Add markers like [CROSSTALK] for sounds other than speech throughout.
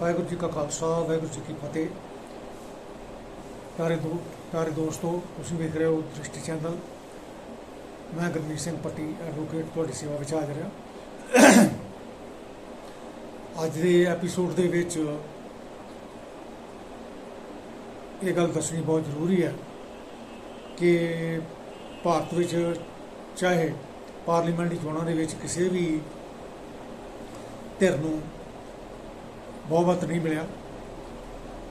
ਵਾਹਿਗੁਰੂ ਜੀ ਕਾ ਖਾਲਸਾ, ਵਾਹਿਗੁਰੂ ਜੀ ਕੀ ਫਤਿਹ। ਪਿਆਰੇ ਦੋ ਪਿਆਰੇ ਦੋਸਤੋ, ਤੁਸੀਂ ਵੇਖ ਰਹੇ ਹੋ ਦ੍ਰਿਸ਼ਟੀ ਚੈਨਲ। ਮੈਂ ਗੁਰਮੀਤ ਸਿੰਘ ਪੱਟੀ ਐਡਵੋਕੇਟ ਤੁਹਾਡੀ ਸੇਵਾ ਵਿੱਚ ਹਾਜ਼ਰ ਹਾਂ। ਅੱਜ ਦੇ ਐਪੀਸੋਡ ਦੇ ਵਿੱਚ ਇਹ ਗੱਲ ਦੱਸਣੀ ਬਹੁਤ ਜ਼ਰੂਰੀ ਹੈ ਕਿ ਭਾਰਤ ਵਿੱਚ ਚਾਹੇ ਪਾਰਲੀਮੈਂਟ ਚੋਣਾਂ ਦੇ ਵਿੱਚ ਕਿਸੇ ਵੀ ਧਿਰ ਨੂੰ ਬਹੁਮਤ ਨਹੀਂ ਮਿਲਿਆ।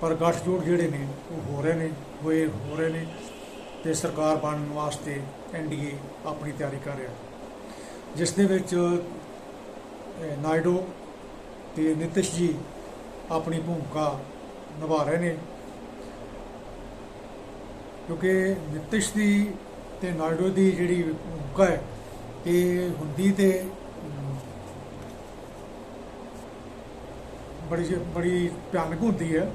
ਪਰ ਗੱਠਜੋੜ ਜਿਹੜੇ ਨੇ ਉਹ ਹੋ ਰਹੇ ਨੇ ਹੋਏ ਹੋ ਰਹੇ ਨੇ ਤੇ ਸਰਕਾਰ ਬਣਨ ਵਾਸਤੇ ਐਨਡੀਏ ਆਪਣੀ ਤਿਆਰੀ ਕਰ ਰਿਹਾ। ਜਿਸ ਦੇ ਵਿੱਚ ਅਹ, ਨਾਇਡੂ ਤੇ ਨਿਤਿਸ਼ ਜੀ ਆਪਣੀ ਭੂਮਿਕਾ ਨਿਭਾ ਰਹੇ ਨੇ। ਕਿਉਂਕਿ ਨਿਤਿਸ਼ ਦੀ ਤੇ ਨਾਇਡੂ ਦੀ ਜਿਹੜੀ ਭੂਮਿਕਾ ਹੈ ਇਹ ਹੁੰਦੀ ਤੇ ਬੜੀ ਜ- ਬੜੀ ਭਿਆਨਕ ਹੁੰਦੀ ਹੈ।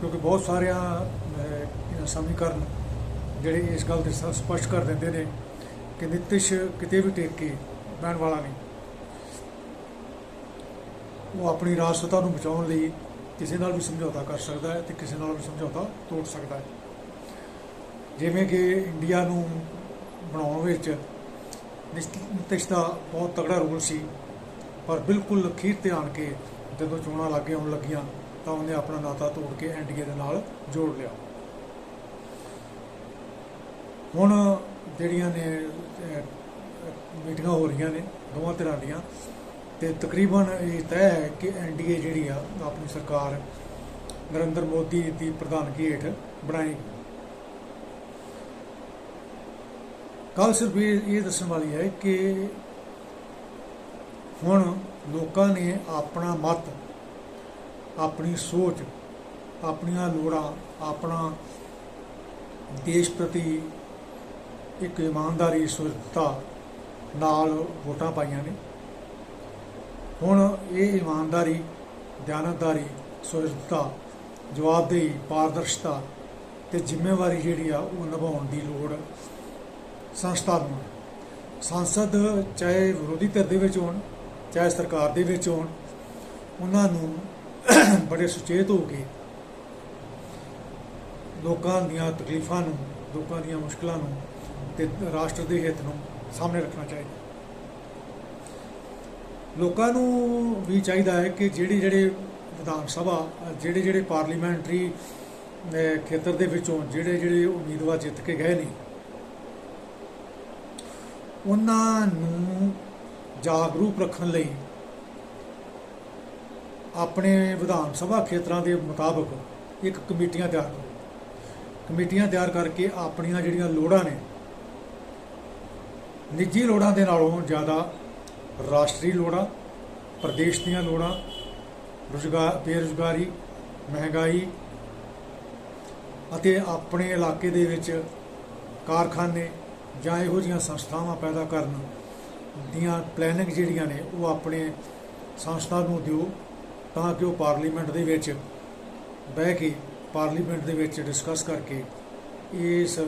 ਕਿਉਂਕਿ ਬਹੁਤ ਸਾਰਿਆਂ ਸਮੀਕਰਨ ਜਿਹੜੇ ਇਸ ਗੱਲ ਦੇ ਸ- ਸਪਸ਼ਟ ਕਰ ਦਿੰਦੇ ਨੇ ਕਿ ਨਿਤਿਸ਼ ਕਿਤੇ ਵੀ ਟੇਕ ਕੇ ਬਹਿਣ ਵਾਲਾ ਨਹੀਂ। ਉਹ ਆਪਣੀ ਰਾਸ਼ਟਰਤਾ ਨੂੰ ਬਚਾਉਣ ਲਈ ਕਿਸੇ ਨਾਲ ਵੀ ਸਮਝੌਤਾ ਕਰ ਸਕਦਾ ਹੈ ਤੇ ਕਿਸੇ ਨਾਲ ਵੀ ਸਮਝੌਤਾ ਤੋੜ ਸਕਦਾ ਹੈ। ਜਿਵੇਂ ਕਿ ਇੰਡੀਆ ਨੂੰ ਬਣਾਉਣ ਵਿੱਚ ਨਿਸ਼- ਨਿਤਿਸ਼ ਦਾ ਬਹੁਤ ਤਗੜਾ ਰੋਲ ਸੀ। ਪਰ ਬਿਲਕੁਲ ਅਖੀਰ ਤੇ ਆਣ ਕੇ ਜਦੋਂ ਚੋਣਾਂ ਲੱਗੇ ਆਉਣ ਲੱਗੀਆਂ ਤਾਂ ਉਹਨੇ ਆਪਣਾ ਨਾਤਾ ਤੋੜ ਕੇ ਐਨਡੀਏ ਦੇ ਨਾਲ ਜੋੜ ਲਿਆ। ਹੁਣ ਜਿਹੜੀਆਂ ਨੇ ਮੀਟਿੰਗਾਂ ਹੋ ਰਹੀਆਂ ਨੇ, ਦੋਵਾਂ ਧਿਰਾਂ ਦੀਆਂ, ਤੇ ਤਕਰੀਬਨ ਇਹ ਤੈਅ ਹੈ ਕਿ ਐਨਡੀਏ ਜਿਹੜੀ ਆ, ਆਪਣੀ ਸਰਕਾਰ ਨਰਿੰਦਰ ਮੋਦੀ ਦੀ ਪ੍ਰਧਾਨਗੀ ਹੇਠ ਬਣਾਏਗੀ। ਕੱਲ ਸਿਰਫ ਇਹ ਦੱਸਣ ਵਾਲੀ ਹੈ ਕਿ ਹੁਣ ਲੋਕਾਂ ਨੇ ਆਪਣਾ ਮਤ, ਆਪਣੀ ਸੋਚ, ਆਪਣੀਆਂ ਲੋੜਾਂ, ਆਪਣਾ ਦੇਸ਼ ਪ੍ਰਤੀ ਇੱਕ ਇਮਾਨਦਾਰੀ ਸੁਰਤਾ ਨਾਲ ਵੋਟਾਂ ਪਾਈਆਂ ਨੇ। ਹੁਣ ਇਹ ਇਮਾਨਦਾਰੀ, ਦਿਆਨਤਦਾਰੀ ਸੁਰਤਾ ਜਵਾਬਦੇਹੀ, ਪਾਰਦਰਸ਼ਤਾ ਤੇ ਜ਼ਿੰਮੇਵਾਰੀ ਜਿਹੜੀ ਆ ਉਹ ਨਿਭਾਉਣ ਦੀ ਲੋੜ ਸੰਸਥਾ ਨੂੰ। ਸੰਸਦ ਚਾਹੇ ਵਿਰੋਧੀ ਧਿਰ ਦੇ ਵਿੱਚ ਹੋਣ ਚਾਹੇ ਸਰਕਾਰ ਦੇ ਵਿੱਚ ਹੋਣ, ਉਹਨਾਂ ਨੂੰ [CLEARS THROAT] ਬੜੇ ਸੁਚੇਤ ਹੋ ਕੇ ਲੋਕਾਂ ਦੀਆਂ ਤਕਲੀਫਾਂ ਨੂੰ, ਲੋਕਾਂ ਦੀਆਂ ਮੁਸ਼ਕਲਾਂ ਨੂੰ ਤੇ ਰਾਸ਼ਟਰ ਦੇ ਹਿੱਤ ਨੂੰ ਸਾਹਮਣੇ ਰੱਖਣਾ ਚਾਹੀਦਾ। ਲੋਕਾਂ ਨੂੰ ਵੀ ਚਾਹੀਦਾ ਹੈ ਕਿ ਜਿਹੜੇ ਜਿਹੜੇ ਵਿਧਾਨ ਸਭਾ, ਜਿਹੜੇ ਜਿਹੜੇ ਪਾਰਲੀਮੈਂਟਰੀ ਖੇਤਰ ਦੇ ਵਿੱਚੋਂ ਜਿਹੜੇ ਜਿਹੜੇ ਉਮੀਦਵਾਰ ਜਿੱਤ ਕੇ ਗਏ ਨੇ, ਉਹਨਾਂ ਨੂੰ ਜਾਗਰੂਕ ਰੱਖਣ ਲਈ ਆਪਣੇ ਵਿਧਾਨ ਸਭਾ ਖੇਤਰਾਂ ਦੇ ਮੁਤਾਬਕ ਇੱਕ ਕਮੇਟੀਆਂ ਤਿਆਰ ਕਰੋ। ਕਮੇਟੀਆਂ ਤਿਆਰ ਕਰਕੇ ਆਪਣੀਆਂ ਜਿਹੜੀਆਂ ਲੋੜਾਂ ਨੇ, ਨਿੱਜੀ ਲੋੜਾਂ ਦੇ ਨਾਲੋਂ ਜ਼ਿਆਦਾ ਰਾਸ਼ਟਰੀ ਲੋੜਾਂ, ਪ੍ਰਦੇਸ਼ ਦੀਆਂ ਲੋੜਾਂ, ਰੁਜ਼ਗਾਰ, ਬੇਰੁਜ਼ਗਾਰੀ, ਮਹਿੰਗਾਈ ਅਤੇ ਆਪਣੇ ਇਲਾਕੇ ਦੇ ਵਿੱਚ ਕਾਰਖਾਨੇ ਜਾਂ ਇਹੋ ਜਿਹੀਆਂ ਸੰਸਥਾਵਾਂ ਪੈਦਾ ਕਰਨ ਦੀਆਂ ਪਲੈਨਿੰਗ ਜਿਹੜੀਆਂ ਨੇ, ਉਹ ਆਪਣੇ ਸੰਸਥਾ ਨੂੰ ਦਿਓ ਤਾਂ ਕਿ ਉਹ ਪਾਰਲੀਮੈਂਟ ਦੇ ਵਿੱਚ ਬਹਿ ਕੇ ਪਾਰਲੀਮੈਂਟ ਦੇ ਵਿੱਚ ਡਿਸਕਸ ਕਰਕੇ ਇਸ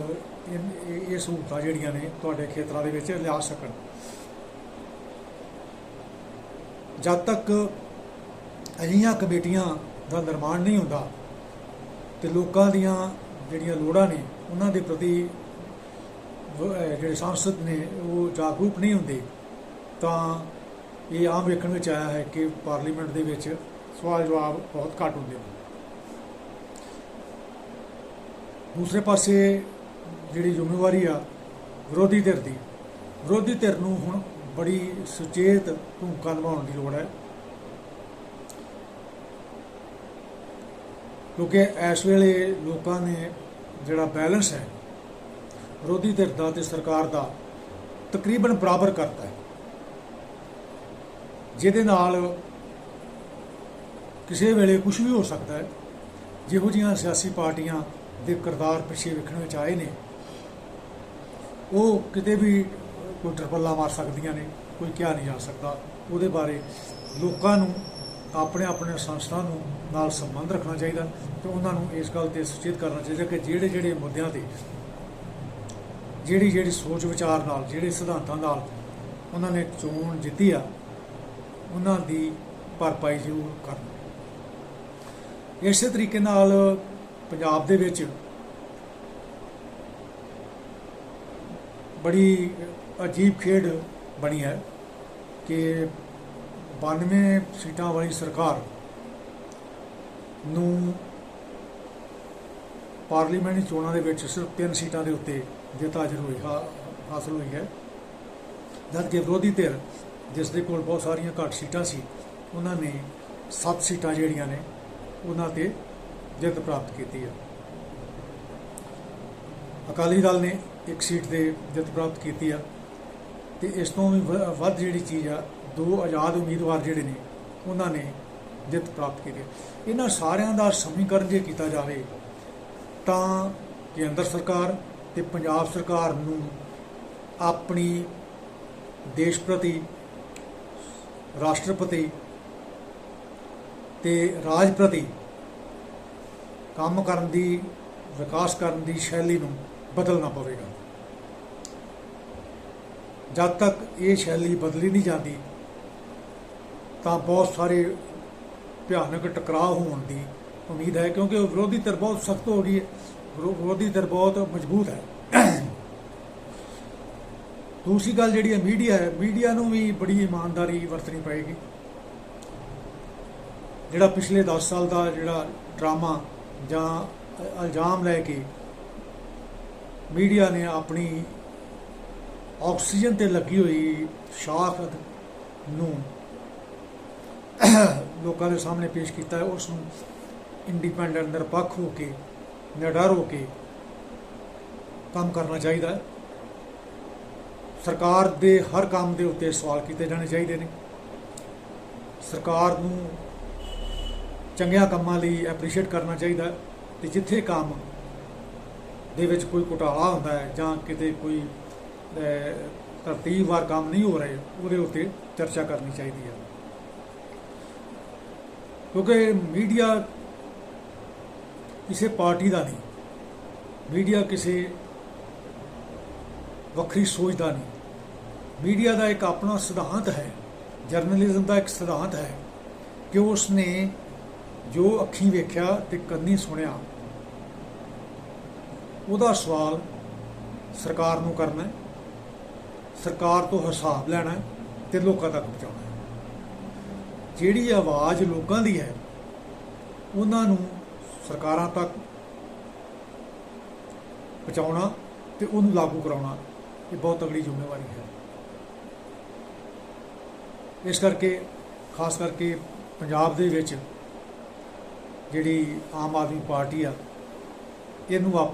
ਇਨ- ਇਹ ਸਹੂਲਤਾਂ ਜਿਹੜੀਆਂ ਨੇ ਤੁਹਾਡੇ ਖੇਤਰਾਂ ਦੇ ਵਿੱਚ ਲਿਆ ਸਕਣ। ਜਦ ਤੱਕ ਅਜਿਹੀਆਂ ਕਮੇਟੀਆਂ ਦਾ ਨਿਰਮਾਣ ਨਹੀਂ ਹੁੰਦਾ ਤੇ ਲੋਕਾਂ ਦੀਆਂ ਜਿਹੜੀਆਂ ਲੋੜਾਂ ਨੇ, ਉਹਨਾਂ ਦੇ ਪ੍ਰਤੀ ਜਿਹੜੇ ਸੰਸਦ ਨੇ, ਉਹ ਜਾਗਰੂਕ ਨਹੀਂ ਹੁੰਦੇ। ਤਾਂ ਇਹ ਆਮ ਵੇਖਣ ਵਿੱਚ ਆਇਆ ਹੈ ਕਿ ਪਾਰਲੀਮੈਂਟ ਦੇ ਵਿੱਚ ਸਵਾਲ ਜਵਾਬ ਬਹੁਤ ਘੱਟ ਹੁੰਦੇ ਨੇ। ਦੂਸਰੇ ਪਾਸੇ ਜਿਹੜੀ ਜ਼ਿੰਮੇਵਾਰੀ ਆ, ਵਿਰੋਧੀ ਧਿਰ ਦੀ। ਵਿਰੋਧੀ ਧਿਰ ਨੂੰ ਹੁਣ ਬੜੀ ਸੁਚੇਤ ਭੂਮਿਕਾ ਨਿਭਾਉਣ ਦੀ ਲੋੜ ਹੈ। ਕਿਉਂਕਿ ਇਸ ਵੇਲੇ ਲੋਕਾਂ ਨੇ ਜਿਹੜਾ ਬੈਲੈਂਸ ਹੈ ਵਿਰੋਧੀ ਧਿਰ ਦਾ ਤੇ ਸਰਕਾਰ ਦਾ ਤਕਰੀਬਨ ਬਰਾਬਰ ਕਰਤਾ ਹੈ। ਜਿਹਦੇ ਨਾਲ ਕਿਸੇ ਵੇਲੇ ਕੁਝ ਵੀ ਹੋ ਸਕਦਾ ਹੈ, ਜਿਹੋ ਜਿਹੀਆਂ ਸਿਆਸੀ ਪਾਰਟੀਆਂ ਦੇ ਕਿਰਦਾਰ ਪਿੱਛੇ ਵੇਖਣ ਵਿੱਚ ਆਏ ਨੇ, ਉਹ ਕਿਤੇ ਵੀ ਕੋਈ ਟਰਪੱਲਾ ਮਾਰ ਸਕਦੀਆਂ ਨੇ, ਕੋਈ ਕਿਹਾ ਨਹੀਂ ਜਾ ਸਕਦਾ। ਉਹਦੇ ਬਾਰੇ ਲੋਕਾਂ ਨੂੰ, ਆਪਣੇ ਆਪਣੇ ਸੰਸਥਾ ਨੂੰ ਨਾਲ ਸੰਬੰਧ ਰੱਖਣਾ ਚਾਹੀਦਾ ਤੇ ਉਹਨਾਂ ਨੂੰ ਇਸ ਗੱਲ ਤੇ ਸੁਚੇਤ ਕਰਨਾ ਚਾਹੀਦਾ ਕਿ ਜਿਹੜੇ ਜਿਹੜੇ ਮੁੱਦਿਆਂ ਤੇ ਜਿਹੜੀ ਜਿਹੜੀ ਸੋਚ ਵਿਚਾਰ ਨਾਲ, ਜਿਹੜੇ ਸਿਧਾਂਤਾਂ ਨਾਲ ਉਹਨਾਂ ਨੇ ਚੋਣ ਜਿੱਤੀ ਆ, ਉਹਨਾਂ ਦੀ ਭਰਪਾਈ ਜ਼ਰੂਰ ਕਰਨ। ਇਸੇ ਤਰੀਕੇ ਨਾਲ ਪੰਜਾਬ ਦੇ ਵਿੱਚ ਬੜੀ ਅਜੀਬ ਖੇਡ ਬਣੀ ਹੈ ਕਿ 92 ਸੀਟਾਂ ਵਾਲੀ ਸਰਕਾਰ ਨੂੰ ਪਾਰਲੀਮੈਂਟ ਚੋਣਾਂ ਦੇ ਵਿੱਚ ਸਿਰਫ ਤਿੰਨ ਸੀਟਾਂ ਦੇ ਉੱਤੇ ਜਿੱਤ ਹਾਜ਼ਰ ਹੋਈ, ਹਾ- ਹਾਸਲ ਹੋਈ ਹੈ। ਜਦ ਕਿ ਵਿਰੋਧੀ ਧਿਰ, ਜਿਸ ਦੇ ਕੋਲ ਬਹੁਤ ਸਾਰੀਆਂ ਘੱਟ ਸੀਟਾਂ ਸੀ, ਉਹਨਾਂ ਨੇ ਸੱਤ ਸੀਟਾਂ ਜਿਹੜੀਆਂ ਨੇ, ਉਹਨਾਂ ਤੇ ਜਿੱਤ ਪ੍ਰਾਪਤ ਕੀਤੀ ਹੈ। ਅਕਾਲੀ ਦਲ ਨੇ ਇੱਕ ਸੀਟ ਤੇ ਜਿੱਤ ਪ੍ਰਾਪਤ ਕੀਤੀ ਆ ਤੇ ਇਸ ਤੋਂ ਵੀ ਵੱਧ ਜਿਹੜੀ ਚੀਜ਼ ਆ, ਦੋ ਆਜ਼ਾਦ ਉਮੀਦਵਾਰ ਜਿਹੜੇ ਨੇ, ਉਹਨਾਂ ਨੇ ਜਿੱਤ ਪ੍ਰਾਪਤ ਕੀਤੀ ਇਹਨਾਂ ਸਾਰਿਆਂ ਦਾ ਸਮੀਕਰਨ ਜੇ ਕੀਤਾ ਜਾਵੇ ਤਾਂ ਕੇਂਦਰ ਸਰਕਾਰ ਤੇ ਪੰਜਾਬ ਸਰਕਾਰ ਨੂੰ ਆਪਣੀ ਦੇਸ਼ ਪ੍ਰਤੀ, ਰਾਸ਼ਟਰਪਤੀ ਤੇ ਰਾਜ ਪ੍ਰਤੀ ਕੰਮ ਕਰਨ ਦੀ, ਵਿਕਾਸ ਕਰਨ ਦੀ ਸ਼ੈਲੀ ਨੂੰ ਬਦਲਣਾ ਪਵੇਗਾ। ਜਦ ਤੱਕ ਇਹ ਸ਼ੈਲੀ ਬਦਲੀ ਨਹੀਂ ਜਾਂਦੀ, ਤਾਂ ਬਹੁਤ ਸਾਰੇ ਭਿਆਨਕ ਟਕਰਾਅ ਹੋਣ ਦੀ ਉਮੀਦ ਹੈ ਕਿਉਂਕਿ ਉਹ ਵਿਰੋਧੀ ਧਿਰ ਬਹੁਤ ਸਖਤ ਹੋ ਗਈ ਹੈ। ਵਿਰੋਧੀ ਧਿਰ ਬਹੁਤ ਮਜ਼ਬੂਤ ਹੈ। ਦੂਸਰੀ ਗੱਲ ਜਿਹੜੀ ਹੈ, ਮੀਡੀਆ ਹੈ। ਮੀਡੀਆ ਨੂੰ ਵੀ ਬੜੀ ਇਮਾਨਦਾਰੀ ਵਰਤਣੀ ਪਏਗੀ। ਜਿਹੜਾ ਪਿਛਲੇ 10 ਸਾਲ ਦਾ ਜਿਹੜਾ ਡਰਾਮਾ ਜਾਂ ਇਲਜ਼ਾਮ ਲੈ ਕੇ ਮੀਡੀਆ ਨੇ ਆਪਣੀ ਆਕਸੀਜਨ ਤੇ ਲੱਗੀ ਹੋਈ ਸ਼ਾਖ ਨੂੰ ਲੋਕਾਂ ਦੇ ਸਾਹਮਣੇ ਪੇਸ਼ ਕੀਤਾ ਹੈ, ਉਸ ਨੂੰ ਇੰਡੀਪੈਂਡੈਂਟ ਨਿਰਪੱਖ ਹੋ ਕੇ ਨਿਡਰ ਹੋ ਕੇ ਕੰਮ ਕਰਨਾ ਚਾਹੀਦਾ ਹੈ। ਸਰਕਾਰ ਦੇ ਹਰ ਕੰਮ ਦੇ ਉੱਤੇ ਸਵਾਲ ਕੀਤੇ ਜਾਣੇ ਚਾਹੀਦੇ ਨੇ। ਸਰਕਾਰ ਨੂੰ ਚੰਗਿਆਂ ਕੰਮਾਂ ਲਈ ਐਪਰੀਸ਼ੀਏਟ ਕਰਨਾ ਚਾਹੀਦਾ ਹੈ ਤੇ ਜਿੱਥੇ ਕੰਮ ਦੇ ਵਿੱਚ ਕੋਈ ਘੁਟਾਲਾ ਹੁੰਦਾ ਹੈ ਜਾਂ ਕਿਤੇ ਕੋਈ ਅਹ, ਤਰਤੀਬਵਾਰ ਕੰਮ ਨਹੀਂ ਹੋ ਰਹੇ ਉਹਦੇ ਉੱਤੇ ਚਰਚਾ ਕਰਨੀ ਚਾਹੀਦੀ ਹੈ। ਕਿਉਂਕਿ ਮੀਡੀਆ ਕਿਸੇ ਪਾਰਟੀ ਦਾ ਨਹੀਂ। ਮੀਡੀਆ ਕਿਸੇ ਵੱਖਰੀ ਸੋਚ ਦਾ ਨਹੀਂ। ਮੀਡੀਆ ਦਾ ਇੱਕ ਆਪਣਾ ਸਿਧਾਂਤ ਹੈ, ਜਰਨਲਿਜ਼ਮ ਦਾ ਇੱਕ ਸਿਧਾਂਤ ਹੈ ਕਿ ਉਸ ਨੇ ਜੋ ਅੱਖੀਂ ਵੇਖਿਆ ਤੇ ਕੰਨੀ ਸੁਣਿਆ, ਉਹਦਾ ਸਵਾਲ ਸਰਕਾਰ ਨੂੰ ਕਰਨਾ ਹੈ, ਸਰਕਾਰ ਤੋਂ ਹਿਸਾਬ ਲੈਣਾ ਹੈ ਤੇ ਲੋਕਾਂ ਤੱਕ ਪਹੁੰਚਾਉਣਾ ਜਿਹੜੀ ਆਵਾਜ਼ ਲੋਕਾਂ ਦੀ ਹੈ, ਉਹਨਾਂ ਨੂੰ ਸਰਕਾਰਾਂ ਤੱਕ ਪਹੁੰਚਾਉਣਾ ਤੇ ਉਹਨੂੰ ਲਾਗੂ ਕਰਾਉਣਾ, ਇਹ ਬਹੁਤ ਤਗੜੀ ਜ਼ਿੰਮੇਵਾਰੀ ਹੈ। ਇਸ ਕਰਕੇ, ਖਾਸ ਕਰਕੇ ਪੰਜਾਬ ਦੇ ਵਿੱਚ ਜਿਹੜੀ ਆਮ ਆਦਮੀ ਪਾਰਟੀ ਆ, ਇਹਨੂੰ ਆਪ